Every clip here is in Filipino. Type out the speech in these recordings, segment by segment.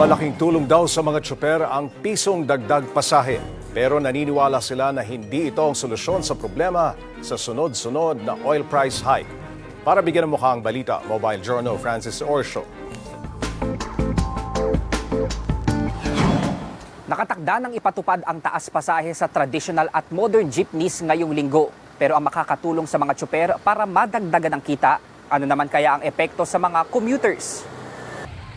Malaking tulong daw sa mga tsuper ang pisong dagdag pasahe. Pero naniniwala sila na hindi ito ang solusyon sa problema sa sunod-sunod na oil price hike. Para bigyan ng mukha ang balita, Mobile Journal Francis Orsho. Nakatakda ng ipatupad ang taas pasahe sa traditional at modern jeepneys ngayong linggo. Pero ang makakatulong sa mga tsuper para madagdagan ang kita, ano naman kaya ang epekto sa mga commuters?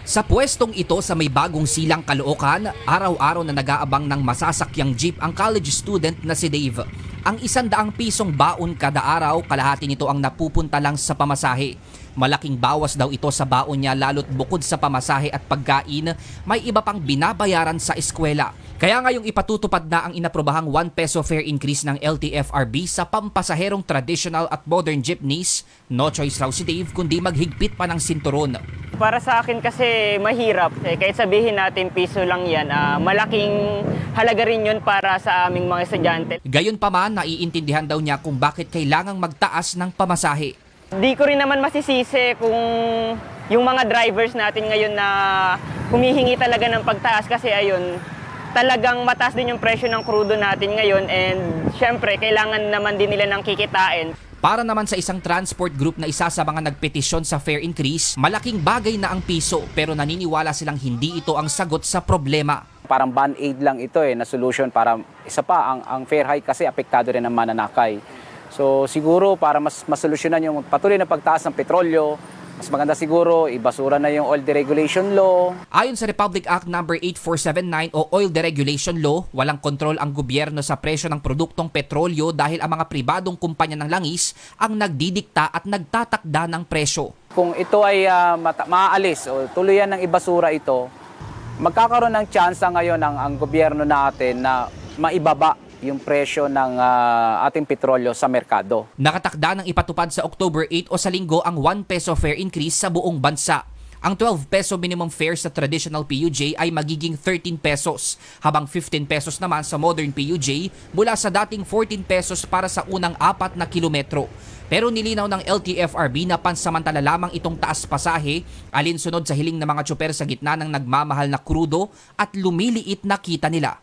Sa pwestong ito sa may bagong silang Caloocan, araw-araw na nag-aabang ng masasakyang jeep ang college student na si Dave. Ang isandaang pisong baon kada araw, kalahati nito ang napupunta lang sa pamasahe. Malaking bawas daw ito sa baon niya lalo't bukod sa pamasahe at pagkain, may iba pang binabayaran sa eskwela. Kaya ngayong ipatutupad na ang inaprobahang 1 peso fare increase ng LTFRB sa pampasaherong traditional at modern jeepneys, no choice raw si Dave kundi maghigpit pa ng sinturon. Para sa akin kasi mahirap. Eh, kahit sabihin natin piso lang yan, ah, malaking halaga rin yun para sa aming mga estudyante. Gayon pa man, naiintindihan daw niya kung bakit kailangang magtaas ng pamasahe. Di ko rin naman masisisi kung yung mga drivers natin ngayon na humihingi talaga ng pagtaas kasi ayun, talagang mataas din yung presyo ng krudo natin ngayon and syempre kailangan naman din nila ng kikitain. Para naman sa isang transport group na isa sa mga nagpetisyon sa fare increase, malaking bagay na ang piso pero naniniwala silang hindi ito ang sagot sa problema. Parang band-aid lang ito eh, na solution para isa pa, ang, ang fair hike kasi apektado rin ang mananakay. So siguro para mas masolusyonan yung patuloy na pagtaas ng petrolyo, mas maganda siguro ibasura na yung oil deregulation law. Ayon sa Republic Act No. 8479 o Oil Deregulation Law, walang kontrol ang gobyerno sa presyo ng produktong petrolyo dahil ang mga pribadong kumpanya ng langis ang nagdidikta at nagtatakda ng presyo. Kung ito ay mata- maaalis o tuluyan ng ibasura ito, magkakaroon ng tsansa ngayon ang, ang gobyerno natin na maibaba yung presyo ng ah, ating petrolyo sa merkado. Nakatakda ng ipatupad sa October 8 o sa linggo ang 1 peso fare increase sa buong bansa. Ang 12 peso minimum fare sa traditional PUJ ay magiging 13 pesos, habang 15 pesos naman sa modern PUJ mula sa dating 14 pesos para sa unang apat na kilometro. Pero nilinaw ng LTFRB na pansamantala lamang itong taas pasahe alinsunod sa hiling ng mga tsuper sa gitna ng nagmamahal na krudo at lumiliit na kita nila.